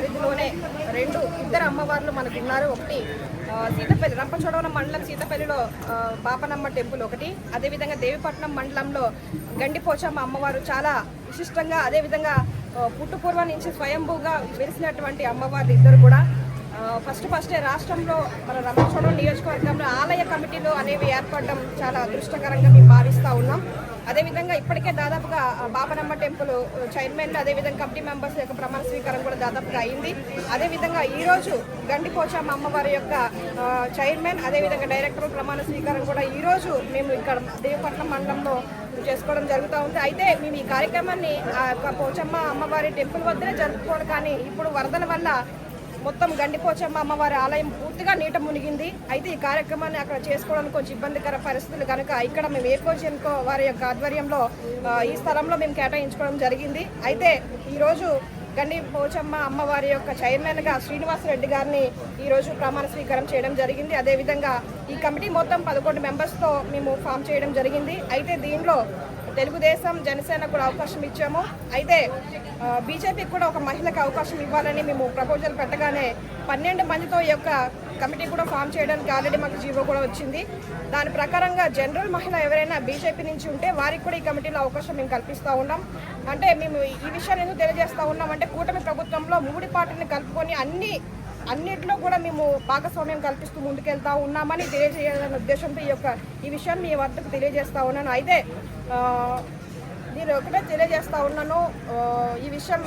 పరిధిలోనే రెండు ఇద్దరు అమ్మవార్లు మనకు ఉన్నారు. ఒకటి సీతపల్లి రంపచోడవరం మండలం సీతపల్లిలో పాపనమ్మ బాపనమ్మ టెంపుల్ ఒకటి. అదేవిధంగా దేవిపట్నం మండలంలో గండిపోచమ్మ అమ్మవారు చాలా విశిష్టంగా అదేవిధంగా పుట్టుపూర్వం నుంచి స్వయంభూగా వెలిసినటువంటి అమ్మవార్లు ఇద్దరు కూడా. ఫస్ట్ ఫస్టే రాష్ట్రంలో మన రంపచోడవరం నియోజకవర్గంలో ఆలయ కమిటీలు అనేవి ఏర్పడడం చాలా అదృష్టకరంగా మేము భావిస్తూ ఉన్నాం. అదేవిధంగా ఇప్పటికే దాదాపుగా బాబనమ్మ టెంపుల్ చైర్మన్ అదేవిధంగా కమిటీ మెంబర్స్ యొక్క ప్రమాణ స్వీకారం కూడా దాదాపుగా అయింది. అదేవిధంగా ఈరోజు గండిపోచమ్మ అమ్మవారి యొక్క చైర్మన్ అదేవిధంగా డైరెక్టర్ ప్రమాణ స్వీకారం కూడా ఈరోజు మేము ఇక్కడ దేవపట్నం మండలంలో చేసుకోవడం జరుగుతూ ఉంది. అయితే మేము ఈ కార్యక్రమాన్ని ఆ యొక్క పోచమ్మ అమ్మవారి టెంపుల్ వద్దనే జరుపుకోవడం కానీ ఇప్పుడు వరదల వల్ల మొత్తం గండిపోచమ్మ అమ్మవారి ఆలయం పూర్తిగా నీట మునిగింది. అయితే ఈ కార్యక్రమాన్ని అక్కడ చేసుకోవడానికి కొంచెం ఇబ్బందికర పరిస్థితులు కనుక ఇక్కడ మేము ఏకోజన్కో వారి యొక్క ఆధ్వర్యంలో ఈ స్థలంలో మేము కేటాయించుకోవడం జరిగింది. అయితే ఈరోజు గండి పోచమ్మ అమ్మవారి యొక్క చైర్మన్గా శ్రీనివాసరెడ్డి గారిని ఈరోజు ప్రమాణ స్వీకారం చేయడం జరిగింది. అదేవిధంగా ఈ కమిటీ మొత్తం పదకొండు మెంబర్స్తో మేము ఫామ్ చేయడం జరిగింది. అయితే దీనిలో తెలుగుదేశం జనసేన కూడా అవకాశం ఇచ్చాము. అయితే బీజేపీకి కూడా ఒక మహిళకు అవకాశం ఇవ్వాలని మేము ప్రపోజల్ పెట్టగానే పన్నెండు మందితో ఈ యొక్క కమిటీ కూడా ఫామ్ చేయడానికి ఆల్రెడీ మాకు జీవో కూడా వచ్చింది. దాని ప్రకారంగా జనరల్ మహిళ ఎవరైనా బీజేపీ నుంచి ఉంటే వారికి కూడా ఈ కమిటీలో అవకాశం మేము కల్పిస్తూ ఉన్నాం. అంటే మేము ఈ విషయాన్ని ఎందుకు తెలియజేస్తూ ఉన్నాం అంటే కూటమి ప్రభుత్వంలో మూడు పార్టీని కలుపుకొని అన్ని అన్నిట్లో కూడా మేము భాగస్వామ్యం కల్పిస్తూ ముందుకెళ్తా ఉన్నామని తెలియజేయాలనే ఉద్దేశంతో ఈ యొక్క ఈ విషయాన్ని మీ వద్దకు తెలియజేస్తా ఉన్నాను. అయితే నేను ఒకటే తెలియజేస్తా ఉన్నాను. ఈ విషయం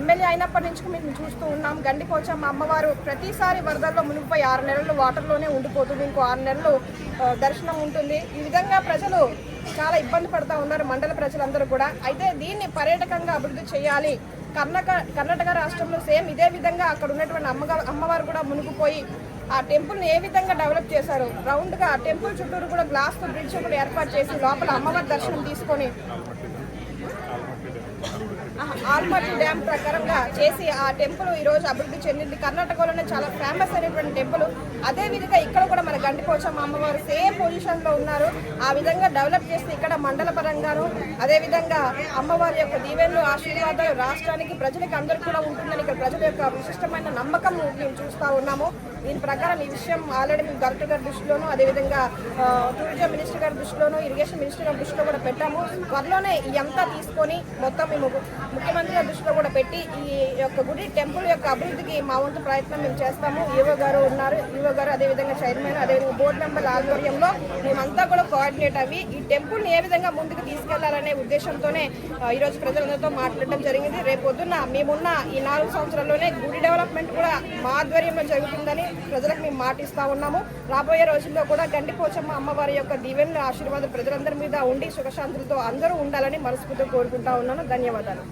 ఎమ్మెల్యే అయినప్పటి నుంచి మేము చూస్తూ ఉన్నాం. గండికోచమ్మ అమ్మవారు ప్రతిసారి వరదల్లో మునిగిపోయి ఆరు నెలలు వాటర్లోనే ఉండిపోతుంది ఇంకో ఆరు నెలలు దర్శనం ఉంటుంది. ఈ విధంగా ప్రజలు చాలా ఇబ్బంది పడుతూ ఉన్నారు మండల ప్రజలందరూ కూడా. అయితే దీన్ని పర్యాటకంగా అభివృద్ధి చేయాలి కర్ణాటక కర్ణాటక రాష్ట్రంలో సేమ్ ఇదే విధంగా అక్కడ ఉన్నటువంటి అమ్మగా అమ్మవారు కూడా మునిగిపోయి ఆ టెంపుల్ని ఏ విధంగా డెవలప్ చేశారు రౌండ్గా ఆ టెంపుల్ చుట్టూరు కూడా గ్లాస్తో బ్రిడ్జ్ కూడా ఏర్పాటు చేసి లోపల అమ్మవారి దర్శనం తీసుకొని ఆహా, ఆల్మట్టి డ్యామ్ ప్రకారంగా చేసి ఆ టెంపుల్ ఈ రోజు అభివృద్ధి చెందింది. కర్ణాటకలోనే చాలా ఫేమస్ అయినటువంటి టెంపుల్. అదేవిధంగా ఇక్కడ కూడా మన గండిపోచమ్మ అమ్మవారు సేమ్ పొజిషన్లో ఉన్నారు. ఆ విధంగా డెవలప్ చేసి ఇక్కడ మండల పరంగాను అదేవిధంగా అమ్మవారి యొక్క దీవెనలు ఆశీర్వాదాలు రాష్ట్రానికి ప్రజలకు అందరికీ కూడా ఉంటుందని ఇక్కడ ప్రజల యొక్క విశిష్టమైన నమ్మకం మేము చూస్తూ ఉన్నాము. దీని ప్రకారం ఈ విషయం ఆల్రెడీ మేము కలెక్టర్ గారి దృష్టిలోను అదేవిధంగా టూరిజం మినిస్టర్ గారి దృష్టిలోను ఇరిగేషన్ మినిస్టర్ గారి దృష్టిలో కూడా పెట్టాము. త్వరలోనే ఈ అంతా తీసుకొని మొత్తం మేము ముఖ్యమంత్రి దృష్టిలో కూడా పెట్టి ఈ యొక్క గుడి టెంపుల్ యొక్క అభివృద్ధికి మా వంతు ప్రయత్నం మేము చేస్తాము. ఈవో గారు ఉన్నారు. ఈవో గారు అదేవిధంగా చైర్మన్ అదేవిధంగా బోర్డు మెంబర్ల ఆధ్వర్యంలో మేమంతా కూడా కోఆర్డినేట్ అవి ఈ టెంపుల్ని ఏ విధంగా ముందుకు తీసుకెళ్ళాలనే ఉద్దేశంతోనే ఈరోజు ప్రజలందరితో మాట్లాడడం జరిగింది. రేపు పొద్దున్న మేమున్న ఈ నాలుగు సంవత్సరాల్లోనే గుడి డెవలప్మెంట్ కూడా మా ఆధ్వర్యంలో జరుగుతుందని ప్రజలకు మేము మాటిస్తూ ఉన్నాము. రాబోయే రోజుల్లో కూడా గండిపోచమ్మ అమ్మవారి యొక్క దీవెనల ఆశీర్వాదం ప్రజలందరి మీద ఉండి సుఖశాంతులతో అందరూ ఉండాలని మనస్ఫూర్తిగా కోరుకుంటా ఉన్నాను ధన్యవాదాలు.